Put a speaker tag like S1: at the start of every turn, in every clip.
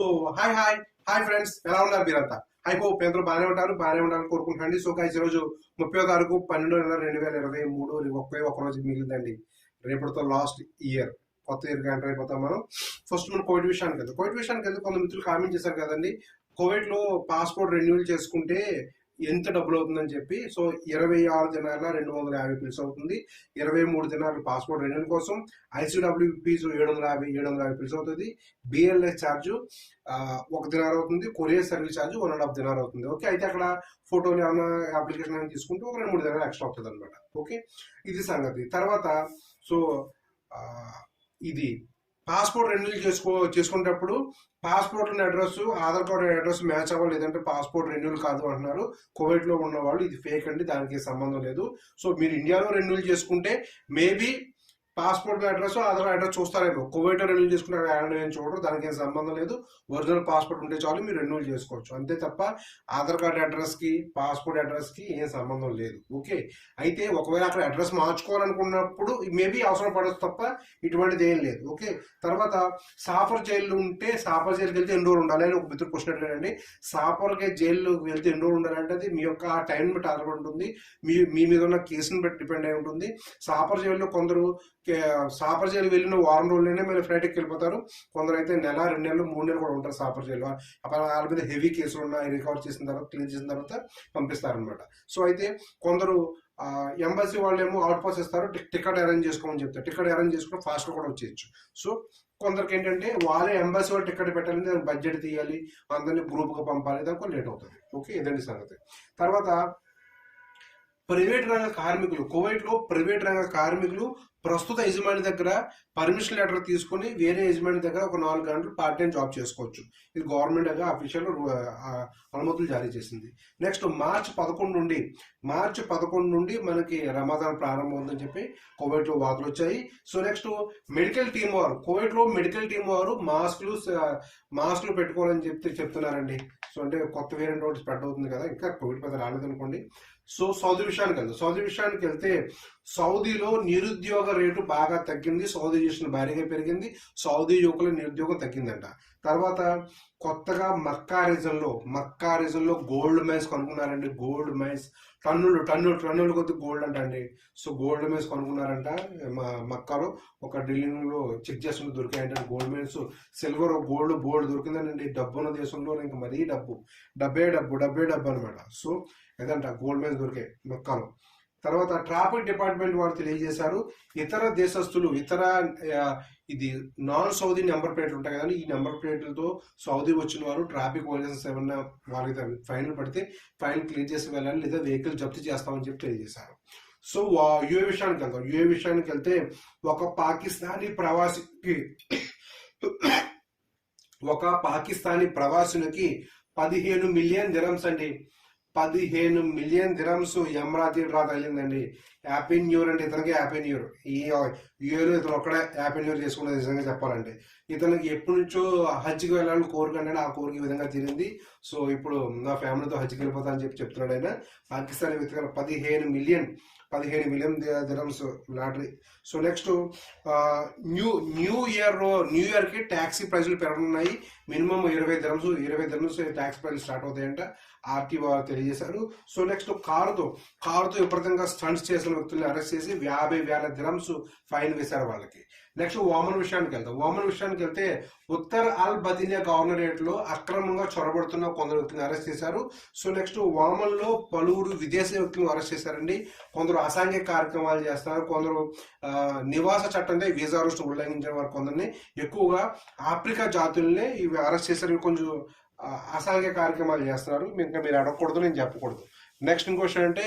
S1: So hi hi hi friends ఎలా ఉన్నారు మీరంతా? హై హోప్ బాగానే ఉంటారు. బాగానే ఉండాలని కోరుకుంటాండి సో గైస్ రోజు ముప్పై తారీఖు పన్నెండు నెల రెండు వేల ఇరవై మూడు ఒకే ఒక రోజు మిగిలిందండి. రేపటితో లాస్ట్ ఇయర్ కొత్త ఇయర్ ఎంటర్ అయిపోతాం మనం. ఫస్ట్ మనం కోవిడ్ విషయానికి వెళ్తాం కోవిడ్ విషయానికి వెళ్తే కొంత మిత్రులు కామెంట్ చేశారు కదండి. కోవిడ్లో పాస్పోర్ట్ రెన్యూవల్ చేసుకుంటే ఎంత డబ్బులు అవుతుందని చెప్పి సో ఇరవై ఆరు దినాల రెండు వందల యాభై పీస్ అవుతుంది. ఇరవై మూడు దినాల పాస్పోర్ట్ రెన్యూల్ కోసం ఐసీడబ్ల్యూ ఫీజు ఏడు వందల యాభై ఏడు వందల యాభై పీస్ అవుతుంది. బిఎల్ఎస్ ఛార్జ్ ఒక దినార్ అవుతుంది. Courier service charge one and half dinar అవుతుంది. ఓకే అయితే అక్కడ ఫోటోలు ఏమైనా అప్లికేషన్ ఏమైనా తీసుకుంటే ఒక రెండు మూడు దినాలు ఎక్స్ట్రా అవుతుంది అనమాట ఓకే ఇది సంగతి. తర్వాత సో ఇది పాస్పోర్ట్ రెన్యూల్ చేసుకో చేసుకునేటప్పుడు passport address Aadhaar card address match అవ్వాలి లేదంటే పాస్పోర్ట్ రెన్యూల్ కాదు అంటున్నారు. కోవిడ్లో ఉన్న వాళ్ళు ఇది ఫేక్ అండి దానికి సంబంధం లేదు. సో మీరు ఇండియాలో రెన్యూల్ చేసుకుంటే maybe passport address Aadhaar address చూస్తారేమో. Kuwait renewal చేసుకుంటే నేను చూడరు దానికి ఏం సంబంధం లేదు. ఒరిజినల్ పాస్పోర్ట్ ఉంటే చాలు మీరు రెన్యూల్ చేసుకోవచ్చు. అంతే తప్ప ఆధార్ కార్డ్ అడ్రస్కి పాస్పోర్ట్ అడ్రస్కి ఏం సంబంధం లేదు. ఓకే? అయితే ఒకవేళ అక్కడ అడ్రస్ మార్చుకోవాలనుకున్నప్పుడు మేబీ అవసరం పడదు తప్ప ఇటువంటిది ఏం లేదు. ఓకే? తర్వాత సాఫర్ జైలు ఉంటే సాఫర్ జైలుకి వెళ్తే ఎన్ని రోజులు ఉండాలి అని ఒక మిత్రుడు క్వశ్చన్ అడిగాడండి. సాఫర్కి జైలుకి వెళ్తే ఎన్ని రోజులు ఉండాలంటే అది మీ యొక్క టైం బట్టి ఆధారపడి ఉంటుంది. మీ మీ మీద ఉన్న కేసుని బట్టి డిపెండ్ అయి ఉంటుంది. సాఫర్ జైల్లో కొందరు సాపర్ జైలు వెళ్ళిన వారం రోజులనే మీరు ఫ్లైట్కి వెళ్ళిపోతారు. కొందరు అయితే నెల రెండు నెలలు మూడు నెలలు కూడా ఉంటారు సాపర్ జైలు వాళ్ళ మీద హెవీ కేసులు ఉన్నాయి రికవర్ చేసిన తర్వాత క్లీన్ చేసిన తర్వాత పంపిస్తారనమాట సో అయితే కొందరు ఎంబసీ వాళ్ళు ఏమో అవుట్ పాస్ ఇస్తారు టికెట్ అరేంజ్ చేసుకోమని చెప్తారు. టికెట్ అరేంజ్ చేసుకుని ఫాస్ట్ కూడా వచ్చేయచ్చు. సో కొందరికి ఏంటంటే వాళ్ళే ఎంబసీ వాళ్ళు టికెట్ పెట్టాలి దానికి బడ్జెట్ తీయాలి. అందరినీ గ్రూప్గా పంపాలి. దానికి లేట్ అవుతుంది. ఓకే ఇదండి సంగతి. తర్వాత ప్రైవేట్ రంగ కార్మికులు కువైట్లో ప్రైవేట్ రంగ కార్మికులు ప్రస్తుత యజమాని దగ్గర పర్మిషన్ లెటర్ తీసుకుని వేరే యజమాని దగ్గర ఒక నాలుగు గంటలు పార్ట్ టైం జాబ్ చేసుకోవచ్చు. ఇది గవర్నమెంట్గా అఫీషియల్ అనుమతులు జారీ చేసింది. నెక్స్ట్ మార్చ్ పదకొండు నుండి మార్చ్ పదకొండు నుండి మనకి రమాదాన్ ప్రారంభం ఉందని చెప్పి కోవిడ్లో లో వార్తలు వచ్చాయి. సో నెక్స్ట్ మెడికల్ టీం వారు కోవిడ్లో మెడికల్ టీం వారు మాస్క్లు మాస్క్లు పెట్టుకోవాలని చెప్తే చెప్తున్నారండి. సో అంటే కొత్త వేరియంట్ ఒకటి స్ప్రెడ్ అవుతుంది కదా ఇంకా కోవిడ్ పెద్ద రాలేదనుకోండి. సో సౌదీ విషయానికి వెళ్దాం. సౌదీ విషయానికి వెళ్తే సౌదీలో నిరుద్యోగ రేటు బాగా తగ్గింది సౌదీ చేసిన భారీగా పెరిగింది సౌదీ యువకుల నిరుద్యోగం తగ్గిందంట. తర్వాత కొత్తగా మక్కా రీజన్లో మక్కా రీజన్లో గోల్డ్ మైన్స్ కనుక్కున్నారండి గోల్డ్ మైన్స్ టన్నులు టన్నులు టన్నులు కొద్ది గోల్డ్ అంట అండి సో గోల్డ్ మైన్స్ కనుక్కున్నారంట మా మక్కాలో ఒక డ్రిల్లింగ్ చెక్ చేస్తుంటే దొరికాయంటే gold mines silver gold bold దొరికిందండి డబ్బు ఉన్న దేశంలో ఇంకా మరీ డబ్బు. డబ్బే డబ్బు డబ్బే డబ్బు అనమాట సో ఏదంట గోల్డ్ మైన్స్ దొరికాయి మక్కాలో. తర్వాత ట్రాఫిక్ డిపార్ట్మెంట్ వారు తెలియజేశారు. ఇతర దేశస్తులు ఇతర ఇది నాన్ సౌదీ నెంబర్ ప్లేట్లు ఉంటాయి కదండి ఈ నెంబర్ ప్లేట్లతో సౌదీ వచ్చిన వారు ట్రాఫిక్ వైలెన్స్ ఏమన్నా వాళ్ళకి ఫైన్ పడితే ఫైన్ క్లియర్ చేసి వెళ్ళాలి లేదా వెహికల్ జప్తు చేస్తామని చెప్పి తెలియజేశారు. సో యుఏ విషయానికి వెళ్తాం యుఏ విషయానికి వెళ్తే ఒక పాకిస్తానీ ప్రవాసికి ఒక పాకిస్తానీ ప్రవాసునికి పదిహేను మిలియన్ దిరమ్స్ అండి. పదిహేను మిలియన్ దిరమ్స్ ఎమరాతీ డ్రా తగిలిందండి హ్యాపీ న్యూ ఇయర్ అంటే ఇతనికి హ్యాపీ న్యూ ఇయర్ ఈ యూఏలో ఇతను ఒక్కడే హ్యాపీ న్యూ విధంగా చెప్పాలంటే. ఇతనికి ఎప్పటి నుంచో హజ్కి వెళ్ళాలని కోరిక అంటే ఆ కోరిక ఈ విధంగా తీరింది. సో ఇప్పుడు నా ఫ్యామిలీతో హజ్కి వెళ్ళిపోతా అని చెప్పి చెప్తున్నాడు ఆయన. పాకిస్తాన్ వ్యక్తిగా పదిహేను మిలియన్ పదిహేను million దినమ్స్ lottery. So next new new year new ఇయర్కి ట్యాక్సీ ప్రైజులు పెరగనున్నాయి. మినిమం ఇరవై దినమ్స్ ఇరవై దినమ్స్ ట్యాక్స్ ప్రైజులు స్టార్ట్ అవుతాయంట ఆర్టీ వారు తెలియజేశారు. సో నెక్స్ట్ కారుతో కారుతో విపరీతంగా స్టంట్స్ చేసిన వ్యక్తుల్ని అరెస్ట్ చేసి యాభై వేల దినమ్స్ ఫైన్ కనిపిస్తారు వాళ్ళకి? నెక్స్ట్ ఓమన్ విషయానికి వెళ్తాం ఓమన్ విషయానికి వెళ్తే ఉత్తర్ అల్ బదినియా గవర్నరేట్లో అక్రమంగా చొరబడుతున్న కొందరు వ్యక్తులను అరెస్ట్ చేశారు. సో నెక్స్ట్ ఓమన్లో పలువురు విదేశీ వ్యక్తులను అరెస్ట్ చేశారండి. కొందరు అసాంఘిక కార్యక్రమాలు చేస్తారు కొందరు నివాస చట్టంపై వీసా రూల్స్ ఉల్లంఘించిన వారు కొందరిని. ఎక్కువగా ఆఫ్రికా జాతుల్ని ఇవి అరెస్ట్ చేశారు. కొంచెం అసాంఘిక కార్యక్రమాలు చేస్తున్నారు. ఇంకా మీరు అడగకూడదు నేను చెప్పకూడదు. నెక్స్ట్ ఇంకోషన్ అంటే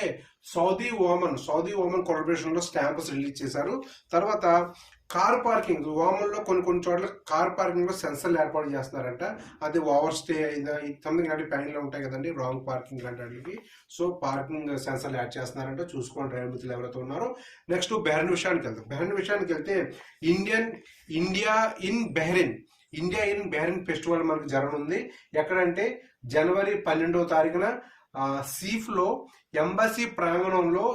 S1: సౌదీ ఓమన్ సౌదీ ఓమన్ కార్పొరేషన్లో స్టాంప్స్ రిలీజ్ చేశారు. తర్వాత కార్ పార్కింగ్ ఓమన్లో కొన్ని కొన్ని చోట్ల కార్ పార్కింగ్లో సెన్సర్లు ఏర్పాటు చేస్తున్నారంట. అది ఓవర్ స్టే సంథింగ్ ఇలాంటి ప్యాన్లు ఉంటాయి కదండి రాంగ్ పార్కింగ్ లాంటి వాటికి. సో పార్కింగ్ సెన్సర్లు యాడ్ చేస్తున్నారంట. చూసుకోండి డ్రైవర్ మిత్రులు ఎవరైతే ఉన్నారో. నెక్స్ట్ బెహ్రెన్ విషయానికి వెళ్తాం బెహ్రెన్ విషయానికి వెళ్తే Indian India in Bahrain India in Bahrain festival మనకు జరగనుంది. ఎక్కడంటే జనవరి పన్నెండవ తారీఖున సీఫ్లో ఎంబసీ ప్రాంగణంలో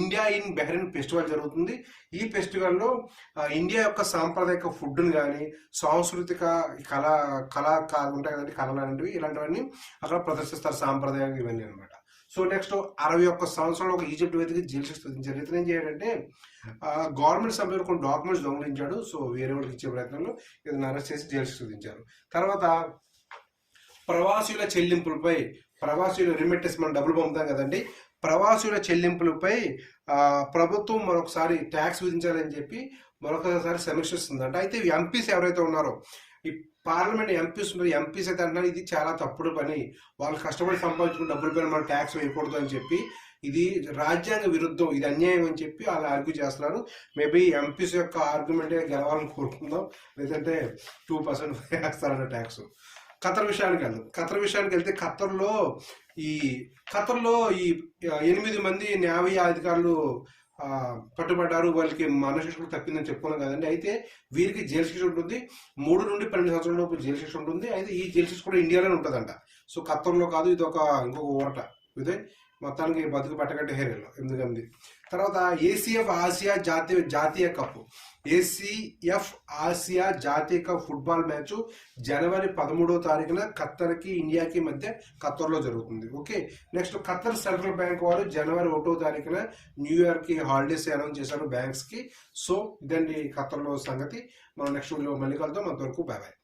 S1: ఇండియా ఇన్ బెహ్రెన్ ఫెస్టివల్ జరుగుతుంది. ఈ ఫెస్టివల్లో ఇండియా యొక్క సాంప్రదాయక ఫుడ్ని కానీ సాంస్కృతిక కళా కళా ఉంటాయి కదండి కళలు ఇలాంటివన్నీ అక్కడ ప్రదర్శిస్తారు సాంప్రదాయం ఇవన్నీ అనమాట సో నెక్స్ట్ అరవై ఒక్క సంవత్సరంలో ఒక ఈజిప్ట్ వైద్యకి జైలు శిక్ష విధించారు ఇతను ఏం చేయాడంటే గవర్నమెంట్ సభ్యులు కొన్ని డాక్యుమెంట్స్ దొంగిలించాడు. సో వేరే వాళ్ళకి ఇచ్చే ప్రయత్నంలో ఇతను అరెస్ట్ చేసి జైలు శిక్ష విధించారు తర్వాత ప్రవాసుల చెల్లింపులపై ప్రవాసీల రిమిటెన్స్ మనం డబ్బులు పంపుతాం కదండి. ప్రవాసుల చెల్లింపులపై ప్రభుత్వం మరొకసారి ట్యాక్స్ విధించాలని చెప్పి మరొకసారి సమీక్షిస్తుందంట అయితే ఎంపీస్ ఎవరైతే ఉన్నారో ఈ పార్లమెంట్ ఎంపీస్ ఉన్నారు. ఎంపీస్ అయితే అంటున్నారు ఇది చాలా తప్పుడు పని. వాళ్ళు కష్టపడి సంపాదించుకున్న డబ్బుల పైన మనం ట్యాక్స్ వేయకూడదు అని చెప్పి ఇది రాజ్యాంగ విరుద్ధం ఇది అన్యాయం అని చెప్పి వాళ్ళు ఆర్గ్యూ చేస్తున్నారు. మేబీ ఎంపీస్ యొక్క ఆర్గ్యుమెంటే గెలవాలని కోరుకుందాం. లేదంటే టూ పర్సెంట్ వేస్తారన్న ట్యాక్స్ ఖతర్ విషయానికి వెళ్దాం. ఖతర్ విషయానికి వెళ్తే ఖతర్లో ఈ ఖతర్లో ఈ ఎనిమిది మంది న్యాయ అధికారులు పట్టుబడ్డారు వాళ్ళకి మనశిక్షణ తప్పిందని చెప్పుకున్నాం కదండి. అయితే వీరికి జైలు శిక్ష ఉంటుంది. మూడు నుండి పన్నెండు సంవత్సరాల లోపు జైలు శిక్ష ఉంటుంది. అయితే ఈ జైలు శిక్ష కూడా ఇండియాలోనే ఉంటుందంట. సో ఖత్తర్లో కాదు ఇది ఒక ఇంకొక ఓట ఇదే మొత్తానికి బతుకు పట్టగట్టే హేరియల్ ఎందుకంది? తర్వాత ఏసీఎఫ్ ఆసియా జాతీయ జాతీయ కప్. ఏసీఎఫ్ ఆసియా జాతీయ కప్ ఫుట్బాల్ మ్యాచ్ జనవరి పదమూడో తారీఖున ఖత్తర్కి ఇండియాకి మధ్య ఖత్తర్లో జరుగుతుంది. Okay? Next Qatar central bank వారు జనవరి ఒకటో తారీఖున న్యూ హాలిడేస్ అనౌన్స్ చేశారు బ్యాంక్స్కి. సో ఇదండి ఖత్తర్లో సంగతి. మనం నెక్స్ట్ వీడియో మళ్ళీ కలుద్దాం. అంతవరకు బాయ్ బాయ్.